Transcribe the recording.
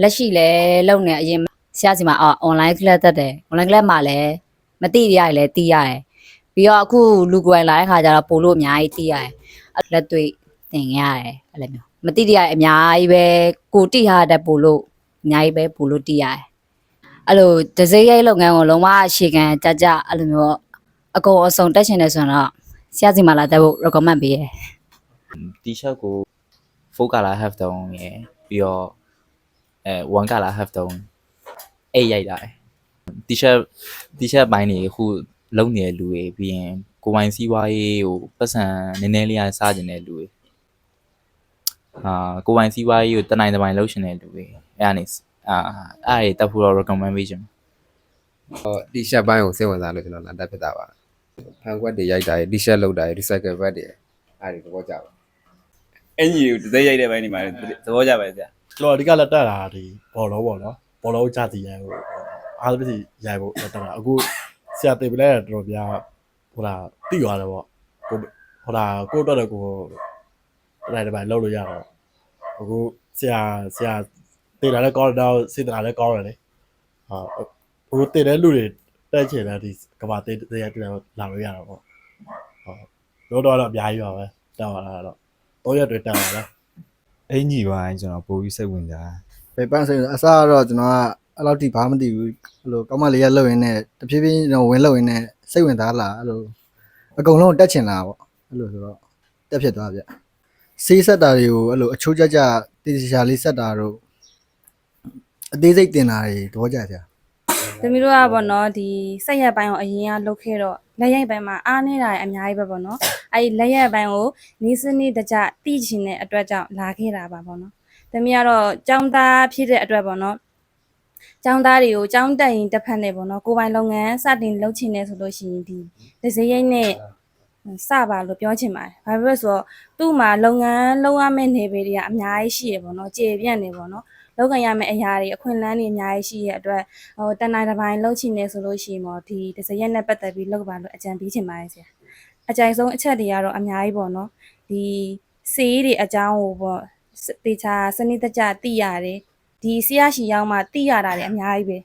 လက်ရှိလဲလုံနေအရင်ဆရာစီမှာအော် online class တက်တယ် online class မှာလည်းမသိရရလဲသိရတယ်ပြီးတော့အခုလူကိုယ်တိုင်လာတဲ့ခါကျတော့ပို့လို့အများကြီးသိရတယ်အဲ့လက်တွေ့သင်ရတယ်အဲ့လိုမျိုးမသိရရအများကြီးပဲကိုတိဟာတတ်ပို့လို့အများကြီးပဲပို့လို့သိရတယ်အဲ့လိုဒဇိရိုက်လုပ်ငန်းကိုလုံးဝအခြေခံကြကြအဲ့လိုမျိုးအကုန်အစုံတက်ရှင်နေဆိုရင်တော့ဆရာစီမှာလာတက်ဖို့ recommend ပေးရယ်တီရှပ်ကို full color half down ရယ်ပြီးတော့ အဲ one color half down အိတ်ရိုက်တာတီရှပ်တီရှပ်ပိုင်းတွေအခုလုံနေတဲ့လူတွေပြီးရင်ကိုယ်ပိုင်စီးပွားရေးကိုပတ်စံနည်းနည်းလေးအားစားကျင်တဲ့လူတွေအာကိုယ်ပိုင်စီးပွားရေးကိုတနိုင်တစ်ပိုင်းလုပ်ရှင်တဲ့လူတွေအဲ့ဒါနေအာအဲ့ဒါတွေတက်ဖို့တော့ recommend ပေးချင်တယ်တီရှပ်ပိုင်းကိုစိတ်ဝင်စားလို့ကျွန်တော်လာတက်ဖြစ်တာပါဖန်ကွက်တွေရိုက်တာတီရှပ်လုပ်တာ recycle ဘက်တွေအဲ့ဒီသဘောကျပါအင်ကြီးကိုတစ်စိတ်ရိုက်တဲ့ဘက်နေမှာသဘောကျပါရဲ့ဆရာ ကျွန်တော်အဓိကလက်တက်တာဒီဘောလုံးပေါ့နော်ဘောလုံးကြတည်ရဟိုအားလုံးပြရိုက်ဖို့လက်တက်တာအခုဆရာတေပလဲတော်တော်ပြဟိုလာတိသွားတယ်ပေါ့ကိုဟိုလာကိုတော့တော့ကိုအဲ့ဒါပဲလောက်လို့ရတော့အခုဆရာဆရာတေလာလည်းကောင်းတော့စေတနာလည်းကောင်းတယ်လေဟာဟိုတေတဲ့လူတွေတက်ချင်တယ်ဒီကဘာတေတေရတူလာလို့ရတော့ပေါ့ဟုတ်တော့တော့အများကြီးပါပဲတက်လာတာတော့တော့ရက်တွေတက်လာတယ် အင်ကြီးပိုင်းကျွန်တော်ပို့ပြီးစိတ်ဝင်စားဘယ်ပန်းစိတ်အစားကတော့ကျွန်တော်ကအဲ့လောက်ထိဘာမှမသိဘူးအဲ့လိုကောင်းမလေးရလှုပ်ရင်းနဲ့တဖြည်းဖြည်းတော့ဝင်လှုပ်ရင်းနဲ့စိတ်ဝင်စားလာအဲ့လိုအကုန်လုံးတက်ချင်လာပေါ့အဲ့လိုဆိုတော့တက်ဖြစ်သွားဗျစေးဆက်တာတွေကိုအဲ့လိုအချိုးကြကြတေးချာလေးဆက်တာတို့အသေးစိတ်တင်တာတွေတော့ကြကြ သမီးတို့ကပေါ့နော်ဒီဆက်ရက်ပိုင်းကိုအရင်ကလုပ်ခဲ့တော့လက်ရိုက်ပိုင်းမှာအားနေတာအများကြီးပဲပေါ့နော်အဲဒီလက်ရက်ပိုင်းကိုနီးစနစ်တကျသိချင်တဲ့အတွက်ကြောင့်လာခဲ့တာပါပေါ့နော်သမီးကတော့ကျောင်းသားဖြစ်တဲ့အတွက်ပေါ့နော်ကျောင်းသားတွေကိုကျောင်းတက်ရင်တစ်ဖက်နဲ့ပေါ့နော်ကိုပိုင်လုပ်ငန်းစတင်လုပ်ချင်တယ်ဆိုလို့ရှိရင်ဒီဒဇိရိုက်နဲ့ စပါလို့ပြောချင်ပါတယ်ဘာဖြစ်လို့လဲဆိုတော့သူ့မှာလုပ်ငန်းလုပ်ရမယ့်နေပေတွေကအများကြီးရှိရပေါ့နော်ကျေပြန့်နေပေါ့နော်လုပ်ခံရမယ့်အရာတွေအခွင့်အလမ်းတွေအများကြီးရှိရဲ့အတွက်ဟိုတန်နိုင်တစ်ပိုင်းလှုပ်ချင်နေဆိုလို့ရှိရင်တော့ဒီဒဇရက်နဲ့ပတ်သက်ပြီးလုပ်ပါလို့အကြံပေးချင်ပါတယ်ဆရာအကြိုက်ဆုံးအချက်တွေကတော့အများကြီးပေါ့နော်ဒီစေးတွေအကြောင်းကိုပေါ့စတေချာစနစ်တကျသိရတယ်ဒီဆရာရှိရောက်မှသိရတာတွေအများကြီးပဲ